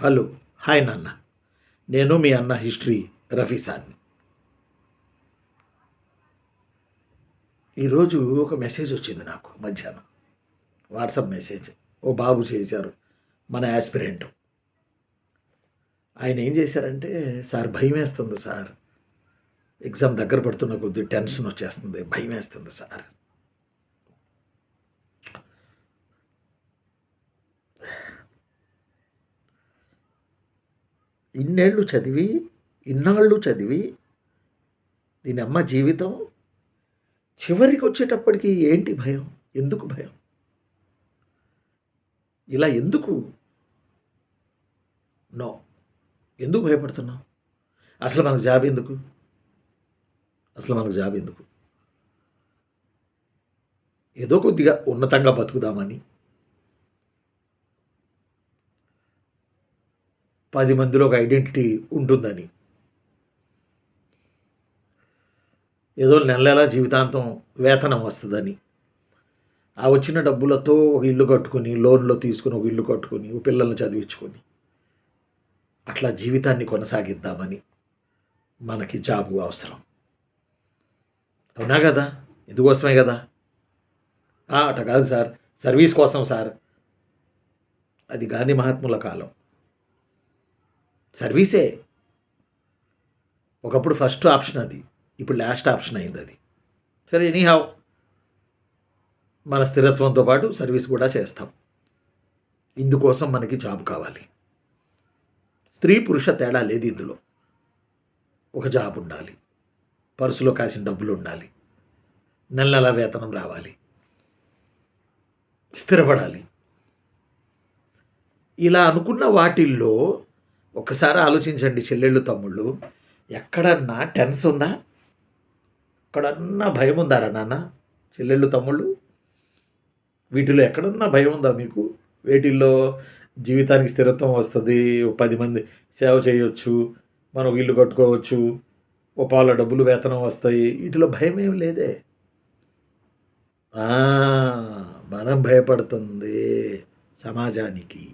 Hello hi నాన్న. నేను మీ అన్న హిస్టరీ రఫీసాన్ని ఈరోజు ఒక మెసేజ్ వచ్చింది నాకు మధ్యాహ్నం. WhatsApp message. ఓ బాబు చేశారు మన యాస్పిరెంట్ ఆయన ఏం చేశారంటే సార్ భయం వేస్తుంది సార్. ఎగ్జామ్ దగ్గర పడుతున్న కొద్దీ టెన్షన్ వచ్చేస్తుంది భయం వేస్తుంది సార్. ఇన్నేళ్ళు చదివి ఇన్నాళ్ళు చదివి దీని అమ్మ జీవితం చివరికి వచ్చేటప్పటికి ఏంటి భయం? ఎందుకు భయం? ఇలా ఎందుకు? నో. ఎందుకు భయపడుతున్నావు? అసలు మనకు జాబ్ ఎందుకు? అసలు మనకు జాబ్ ఎందుకు? ఏదో కొద్దిగా ఉన్నతంగా బతుకుదామని పది మందిలో ఒక ఐడెంటిటీ ఉంటుందని. ఏదో నెల నెల జీవితాంతం వేతనం వస్తుందని. ఆ వచ్చిన డబ్బులతో ఒక ఇల్లు కట్టుకొని లోన్లో తీసుకుని ఒక ఇల్లు కట్టుకొని ఒక పిల్లల్ని చదివించుకొని అట్లా జీవితాన్ని కొనసాగిద్దామని మనకి జాబు అవసరం. అవునా కదా? ఎందుకోసమే కదా? "ఆ, అట కాదు సార్. సర్వీస్ కోసం సార్. అది గాంధీ మహాత్ముల కాలం. సర్వీసే. ఒకప్పుడు ఫస్ట్ ఆప్షన్ అది ఇప్పుడు లాస్ట్ ఆప్షన్ అయింది అది. సరే ఎనీహావ్ మన స్థిరత్వంతో పాటు సర్వీస్ కూడా చేస్తాం. ఇందుకోసం మనకి జాబ్ కావాలి. స్త్రీ పురుష తేడా లేదు ఇందులో. ఒక జాబ్ ఉండాలి. పర్సులో కాసిన డబ్బులు ఉండాలి. నెల నెల వేతనం రావాలి. స్థిరపడాలి. ఇలా అనుకున్న వాటిల్లో ఒకసారి ఆలోచించండి చెల్లెళ్ళు తమ్ముళ్ళు. ఎక్కడన్నా టెన్స్ ఉందా? ఎక్కడన్నా భయం ఉందారా నాన్న? చెల్లెళ్ళు తమ్ముళ్ళు? వీటిలో ఎక్కడన్నా భయం ఉందా మీకు? వీటిల్లో జీవితానికి స్థిరత్వం వస్తుంది ఓ పది మంది సేవ చేయొచ్చు మనం ఇల్లు కట్టుకోవచ్చు ఓ పాల డబ్బులు వేతనం వస్తాయి వీటిలో భయం ఏమి లేదే. మనం భయపడుతుంది సమాజానికి.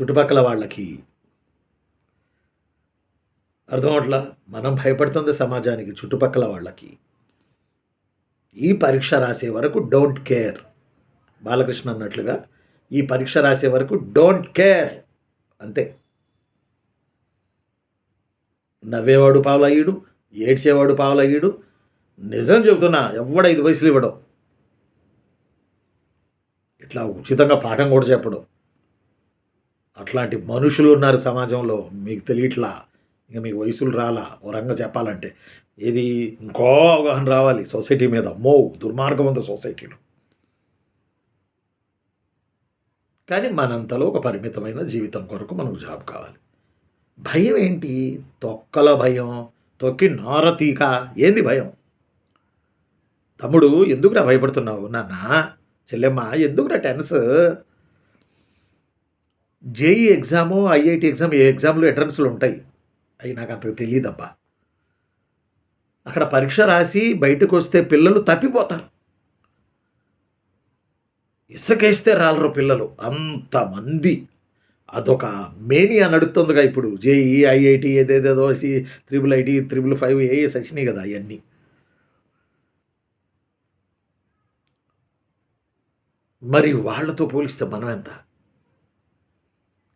చుట్టుపక్కల వాళ్ళకి. అర్థం అవట్లా? మనం భయపడుతుంది సమాజానికి చుట్టుపక్కల వాళ్ళకి. ఈ పరీక్ష రాసే వరకు డోంట్ కేర్. బాలకృష్ణ అన్నట్లుగా ఈ పరీక్ష రాసే వరకు డోంట్ కేర్. అంతే. నవ్వేవాడు పావులయ్యుడు ఏడ్చేవాడు పావులయ్యుడు. నిజం చెబుతున్నా ఎవడ ఐదు వయసులు ఇవ్వడం? ఇట్లా ఉచితంగా పాఠం కూడా చెప్పడం. అట్లాంటి మనుషులు ఉన్నారు సమాజంలో. మీకు తెలియట్లా? ఇక మీకు వయసులు రాలా? ఓ రంగం చెప్పాలంటే. ఏది? ఇంకో అవగాహన రావాలి సొసైటీ మీద. మో దుర్మార్గం ఉంది సొసైటీలో. కానీ మనంతలో ఒక పరిమితమైన జీవితం కొరకు మనకు జాబ్ కావాలి. భయం ఏంటి? తొక్కల భయం. తొక్కి నారతీక ఏంది భయం? తమ్ముడు ఎందుకురా భయపడుతున్నావు? నాన్న చెల్లెమ్మ ఎందుకురా tense? JEE exam IIT exam ఏ ఎగ్జామ్లో ఎంట్రన్స్లు ఉంటాయి. అవి నాకు అంతకు తెలియదబ్బా అక్కడ పరీక్ష రాసి బయటకు వస్తే పిల్లలు తప్పిపోతారు. ఇసుకేస్తే రాలరు పిల్లలు. అంతమంది అదొక మేనియా నడుస్తుందిగా ఇప్పుడు. జేఈ ఐఐటి ఏదేదేదో త్రిబుల్ ఐటీ త్రిబుల్ ఫైవ్ ఏ వచ్చినాయి e కదా అవన్నీ మరి వాళ్ళతో పోలిస్తే మనం ఎంత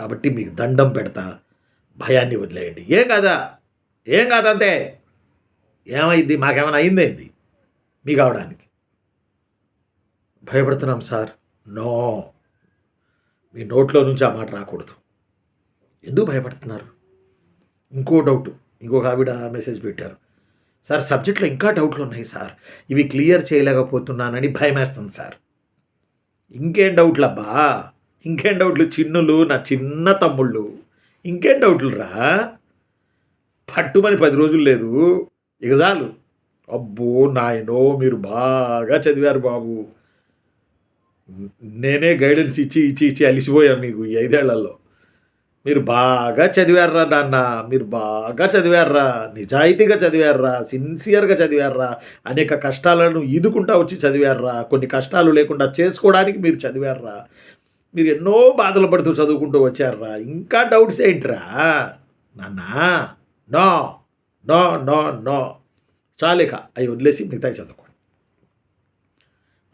కాబట్టి మీకు దండం పెడతా. భయాన్ని వదిలేయండి. ఏం కాదా? ఏం కాదంతే ఏమైంది? మాకేమైనా అయిందేంది మీకు అవడానికి భయపడుతున్నాం సార్. నో. మీ నోట్లో నుంచి ఆ మాట రాకూడదు. ఎందుకు భయపడుతున్నారు? ఇంకో డౌట్ ఇంకొక ఆవిడ మెసేజ్ పెట్టారు. సార్ సబ్జెక్ట్లో ఇంకా డౌట్లు ఉన్నాయి సార్. ఇవి క్లియర్ చేయలేకపోతున్నానని భయమేస్తుంది సార్. ఇంకేం డౌట్లు అబ్బా ఇంకేం డౌట్లు? చిన్నులు నా చిన్న తమ్ముళ్ళు. ఇంకేం డౌట్లు రా? పట్టుమని పది రోజులు లేదు. ఇక చాలు. అబ్బో నాయనో మీరు బాగా చదివారు బాబు. నేనే గైడెన్స్ ఇచ్చి ఇచ్చి ఇచ్చి అలిసిపోయాను మీకు ఈ ఐదేళ్ళలో. మీరు బాగా చదివారా నాన్న. మీరు బాగా చదివారా నిజాయితీగా చదివారా సిన్సియర్గా చదివారా అనేక కష్టాలను ఈదుకుంటా వచ్చి చదివారా కొన్ని కష్టాలు లేకుండా చేసుకోవడానికి మీరు చదివారా మీరు ఎన్నో బాధలు పడుతూ చదువుకుంటూ వచ్చారా ఇంకా డౌట్స్ ఏంట్రా? నాన్న నో నో నో నో. చాలేక అవి వదిలేసి మిగతా చదువుకోండి.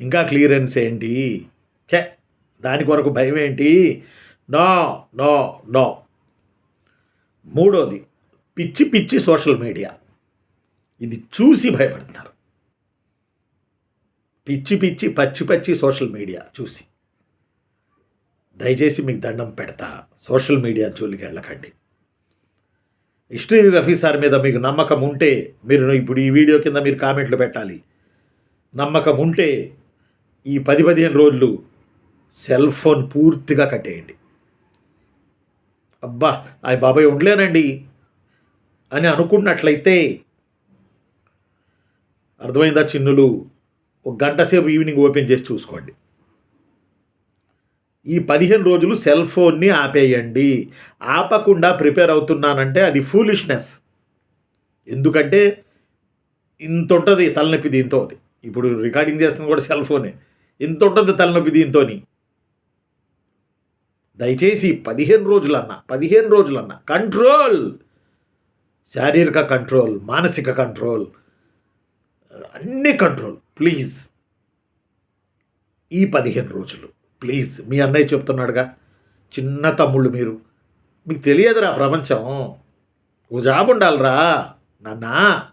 ఇంకా క్లియరెన్స్ ఏంటి? చే దాని కొరకు భయం ఏంటి? No no no. మూడోది పిచ్చి పిచ్చి సోషల్ మీడియా. ఇది చూసి భయపడుతున్నారు. పిచ్చి పిచ్చి పచ్చి పచ్చి సోషల్ మీడియా చూసి. దయచేసి మీకు దండం పెడతా. సోషల్ మీడియా జోలికి వెళ్ళకండి. హిస్టరీ రఫీ సార్ మీద మీకు నమ్మకం ఉంటే మీరు ఇప్పుడు ఈ వీడియో కింద మీరు కామెంట్లు పెట్టాలి. నమ్మకం ఉంటే ఈ పది పదిహేను రోజులు సెల్ ఫోన్ పూర్తిగా కట్టేయండి. అబ్బా అయ్యి బాబాయ్ ఉండలేనండి అని అనుకున్నట్లయితే అర్థమైందా చిన్నులు? ఒక గంట సేపు ఈవినింగ్ ఓపెన్ చేసి చూసుకోండి. ఈ పదిహేను రోజులు సెల్ ఫోన్ని ఆపేయండి. ఆపకుండా ప్రిపేర్ అవుతున్నానంటే అది ఫూలిష్నెస్. ఎందుకంటే ఇంత ఉంటుంది తలనొప్పి దీంతో ఇప్పుడు రికార్డింగ్ చేస్తుంది కూడా సెల్ ఫోనే. ఇంత ఉంటుంది తలనొప్పి దీంతో దయచేసి పదిహేను రోజులన్నా పదిహేను రోజులన్నా కంట్రోల్! శారీరక కంట్రోల్ మానసిక కంట్రోల్ అన్ని కంట్రోల్ ప్లీజ్. ఈ పదిహేను రోజులు. ప్లీజ్ మీ అన్నయ్య చెప్తున్నాడుగా. చిన్న తమ్ముళ్ళు మీరు. మీకు తెలియదురా ప్రపంచం. ఓ జాబ్ ఉండాలిరా నాన్నా.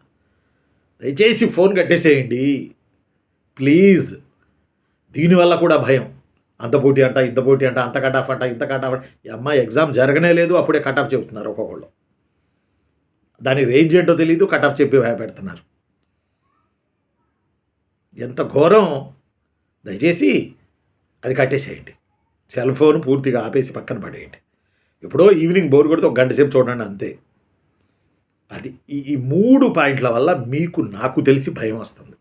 దయచేసి ఫోన్ కట్టేసేయండి. ప్లీజ్. దీనివల్ల కూడా భయం. అంత పోటీ అంట ఇంత పోటీ అంట అంత కట్ ఆఫ్ అంట ఇంత కట్ ఆఫ్ అమ్మాయి ఎగ్జామ్ జరగనే లేదు అప్పుడే కట్ ఆఫ్ చెబుతున్నారు ఒక్కొక్కళ్ళు. దాని రేంజ్ ఏంటో తెలియదు కట్ ఆఫ్ చెప్పి భయపెడుతున్నారు. ఎంత ఘోరం. దయచేసి అది కట్టేసేయండి. సెల్ ఫోన్ పూర్తిగా ఆపేసి పక్కన పడేయండి. ఎప్పుడో ఈవినింగ్ బోర్ కొడితే ఒక గంట సేపు చూడండి అంతే. అది ఈ ఈ మూడు పాయింట్ల వల్ల మీకు నాకు తెలిసి భయం వస్తుంది.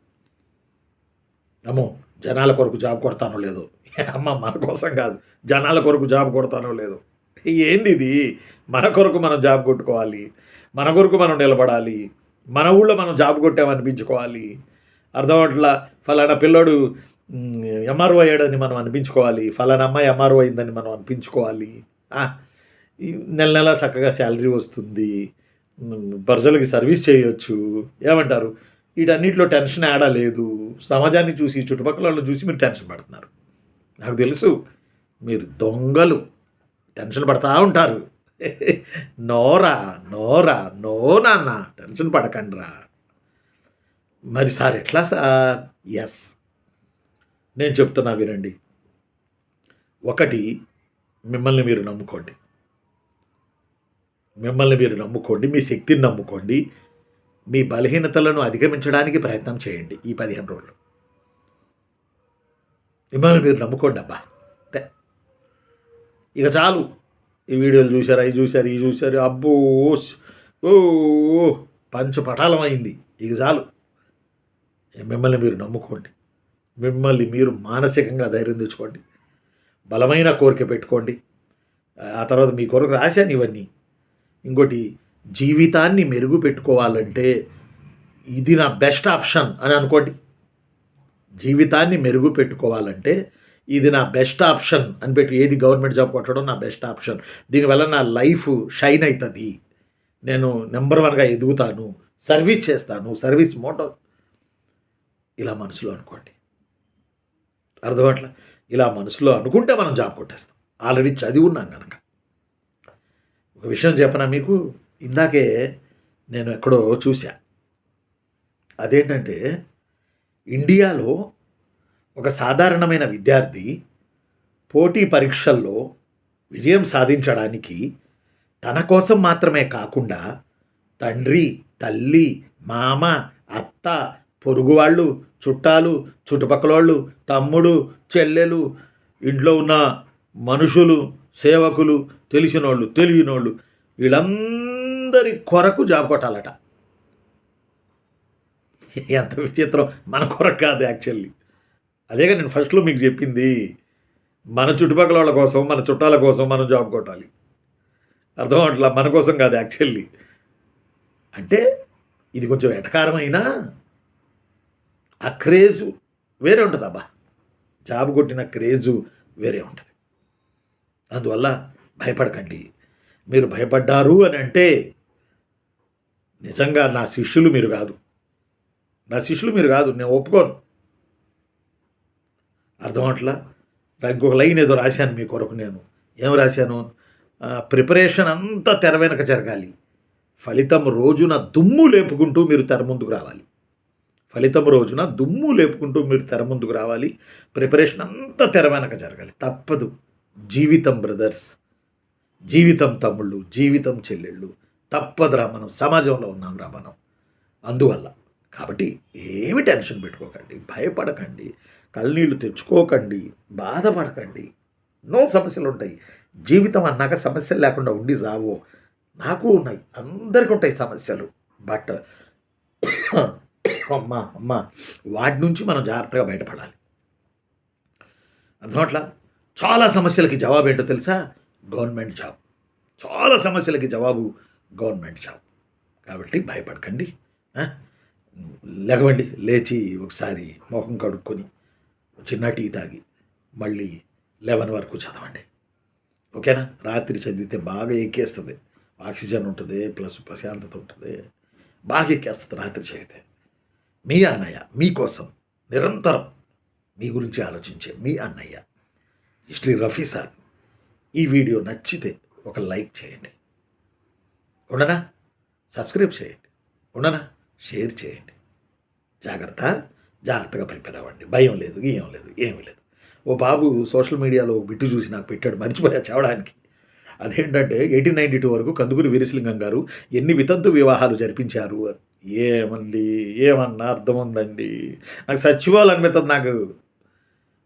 అమ్మో జనాల కొరకు జాబ్ కొడతానో లేదో. అమ్మ మన కోసం కాదు. జనాల కొరకు జాబ్ కొడతానో లేదో. ఏంది ఇది? మన కొరకు మనం జాబ్ కొట్టుకోవాలి. మన కొరకు మనం నిలబడాలి. మన ఊళ్ళో మనం జాబ్ కొట్టామనిపించుకోవాలి. అర్థం అట్లా ఫలానా పిల్లోడు ఎంఆర్ఓ అయ్యాడని మనం అనిపించుకోవాలి. ఫలానా అమ్మాయి ఎంఆర్ఓ అయిందని మనం అనిపించుకోవాలి. ఈ నెల నెల చక్కగా శాలరీ వస్తుంది. ప్రజలకి సర్వీస్ చేయొచ్చు. ఏమంటారు? వీటన్నిటిలో టెన్షన్ ఆడా లేదు. సమాజాన్ని చూసి చుట్టుపక్కల వాళ్ళు చూసి మీరు టెన్షన్ పడుతున్నారు. నాకు తెలుసు మీరు దొంగలు. టెన్షన్ పడతా ఉంటారు. నోరా నోరా నో నాన్న టెన్షన్ పడకండిరా. మరి సార్ ఎట్లా సార్? ఎస్ నేను చెప్తున్నా వినండి. ఒకటి మిమ్మల్ని మీరు నమ్ముకోండి. మిమ్మల్ని మీరు నమ్ముకోండి మీ శక్తిని నమ్ముకోండి మీ బలహీనతలను అధిగమించడానికి ప్రయత్నం చేయండి ఈ పదిహేను రోజులు. మిమ్మల్ని మీరు నమ్ముకోండి అబ్బా. అంతే ఇక చాలు. ఈ వీడియోలు చూశారు అవి చూశారు ఇవి చూశారు అబ్బో ఓ పంచు పటాలం అయింది. ఇక చాలు. మిమ్మల్ని మీరు నమ్ముకోండి. మిమ్మల్ని మీరు మానసికంగా ధైర్యం తెచ్చుకోండి. బలమైన కోరిక పెట్టుకోండి. ఆ తర్వాత మీ కొరకు రాశాను ఇవన్నీ ఇంకోటి జీవితాన్ని మెరుగు పెట్టుకోవాలంటే ఇది నా బెస్ట్ ఆప్షన్ అని అనుకోండి. జీవితాన్ని మెరుగు పెట్టుకోవాలంటే ఇది నా బెస్ట్ ఆప్షన్ అని పెట్టి ఏది గవర్నమెంట్ జాబ్ కొట్టడం నా బెస్ట్ ఆప్షన్. దీనివల్ల నా లైఫ్ షైన్ అవుతుంది నేను నెంబర్ వన్గా ఎదుగుతాను. సర్వీస్ చేస్తాను. Service motto. ఇలా మనసులో అనుకోండి. అర్థమట్ల ఇలా మనసులో అనుకుంటే మనం జాబ్ కొట్టేస్తాం. ఆల్రెడీ చదివి ఉన్నాం కనుక ఒక విషయం చెప్పనా మీకు? ఇందాకే నేను ఎక్కడో చూశా. అదేంటంటే ఇండియాలో ఒక సాధారణమైన విద్యార్థి పోటీ పరీక్షల్లో విజయం సాధించడానికి తన కోసం మాత్రమే కాకుండా తండ్రి తల్లి మామ అత్త పొరుగు వాళ్ళు చుట్టాలు చుట్టుపక్కల వాళ్ళు తమ్ముడు చెల్లెలు ఇంట్లో ఉన్న మనుషులు సేవకులు తెలిసినోళ్ళు తెలియనోళ్ళు వీళ్ళందరి కొరకు జాబ్ కొట్టాలట. ఎంత విచిత్రం. మన కొరకు కాదు యాక్చువల్లీ. అదేగా నేను ఫస్ట్లో మీకు చెప్పింది. మన చుట్టుపక్కల వాళ్ళ కోసం మన చుట్టాల కోసం మనం జాబ్ కొట్టాలి. అర్థం అట్లా మన కోసం కాదు యాక్చువల్లీ. అంటే ఇది కొంచెం ఎటకారమైనా ఆ క్రేజు వేరే ఉంటుంది అబ్బా. జాబ్ కొట్టిన క్రేజు వేరే ఉంటుంది. అందువల్ల భయపడకండి. మీరు భయపడ్డారు అని అంటే నిజంగా నా శిష్యులు మీరు కాదు. నా శిష్యులు మీరు కాదు నేను ఒప్పుకోను. అర్థమవట్లా ఇంకొక లైన్ ఏదో రాశాను మీ కొరకు నేను. ఏం రాశాను? ప్రిపరేషన్ అంతా తెర వెనక జరగాలి. ఫలితం రోజున దుమ్ము లేపుకుంటూ మీరు తెర ముందుకు రావాలి. ఫలితం రోజున దుమ్ము లేపుకుంటూ మీరు తెర ముందుకు రావాలి. ప్రిపరేషన్ అంతా తెర వెనక జరగాలి. తప్పదు. జీవితం బ్రదర్స్. జీవితం తమ్ముళ్ళు జీవితం చెల్లెళ్ళు. తప్పదురా మనం. సమాజంలో ఉన్నాం రా మనం. అందువల్ల కాబట్టి ఏమి టెన్షన్ పెట్టుకోకండి. భయపడకండి. కళ్ళనీళ్ళు తెచ్చుకోకండి. బాధపడకండి. ఎన్నో సమస్యలు ఉంటాయి. జీవితం అన్నాక సమస్యలు లేకుండా ఉండి జావో. నాకు ఉన్నాయి. అందరికీ ఉంటాయి సమస్యలు. బట్ అమ్మా అమ్మా. వాటి నుంచి మనం జాగ్రత్తగా బయటపడాలి. అర్థమట్లా చాలా సమస్యలకి జవాబు ఏంటో తెలుసా? Government job. చాలా సమస్యలకి జవాబు గవర్నమెంట్ జాబ్. కాబట్టి భయపడకండి. లెగవండి లేచి ఒకసారి మొఖం కడుక్కొని చిన్న టీ తాగి మళ్ళీ లెవెన్ వరకు చదవండి. ఓకేనా? రాత్రి చదివితే బాగా ఎక్కేస్తుంది. ఆక్సిజన్ ఉంటుంది ప్లస్ ప్రశాంతత ఉంటుంది. బాగా ఎక్కేస్తుంది రాత్రి చదివితే. మీ అన్నయ్య మీకోసం నిరంతరం మీ గురించి ఆలోచించే మీ అన్నయ్య శ్రీ రఫీ సార్. ఈ వీడియో నచ్చితే ఒక లైక్ చేయండి. ఉండనా? సబ్స్క్రైబ్ చేయండి. ఉండనా? షేర్ చేయండి. జాగ్రత్త జాగ్రత్తగా ప్రిపేర్ అవ్వండి. భయం లేదు ఏం లేదు ఏమీ లేదు. ఓ బాబు సోషల్ మీడియాలో ఒక బిట్టు చూసి నాకు పెట్టాడు మర్చిపోయా చదవడానికి అదేంటంటే ఎయిటీన్ నైంటీ టూ వరకు కందుకూరి వీరసింగం గారు ఎన్ని వితంతు వివాహాలు జరిపించారు అని. ఏమండి? ఏమన్నా అర్థం ఉందండి నాకు సచివాలనిపిస్తుంది నాకు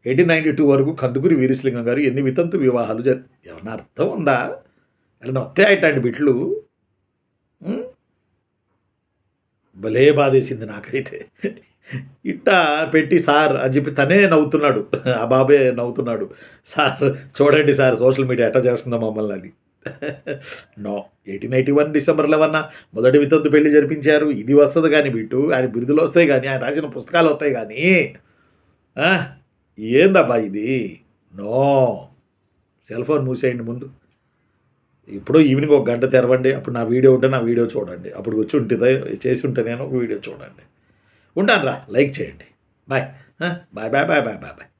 ఎయిటీన్ నైంటీ టూ వరకు కందుకూరి వీరేశలింగం గారు ఎన్ని వితంతు వివాహాలు జరి ఏమన్నా అర్థం ఉందా ఏమన్నా వస్తాయి బిట్లు భలే బాధేసింది నాకైతే. ఇట్టా పెట్టి సార్ అని చెప్పి తనే నవ్వుతున్నాడు. ఆ బాబే నవ్వుతున్నాడు. సార్ చూడండి సార్ సోషల్ మీడియా ఎట్లా చేస్తుందో మమ్మల్ని అని. No eighteen eighty one December లెవెన్న మొదటి వితంతు పెళ్ళి జరిపించారు. ఇది వస్తుంది కానీ బిట్టు ఆయన బిరుదులు వస్తాయి కానీ ఆయన రాసిన పుస్తకాలు వస్తాయి కానీ ఏందబ్బా ఇది? నో సెల్ ఫోన్ మూసేయండి ముందు. ఇప్పుడు ఈవినింగ్ ఒక గంట తెరవండి. అప్పుడు నా వీడియో ఉంటే నా వీడియో చూడండి. అప్పుడు వచ్చి ఉంటుంది? చేసి ఉంటే నేను ఒక వీడియో చూడండి. ఉంటాను రా లైక్ చేయండి. Bye bye bye bye bye bye bye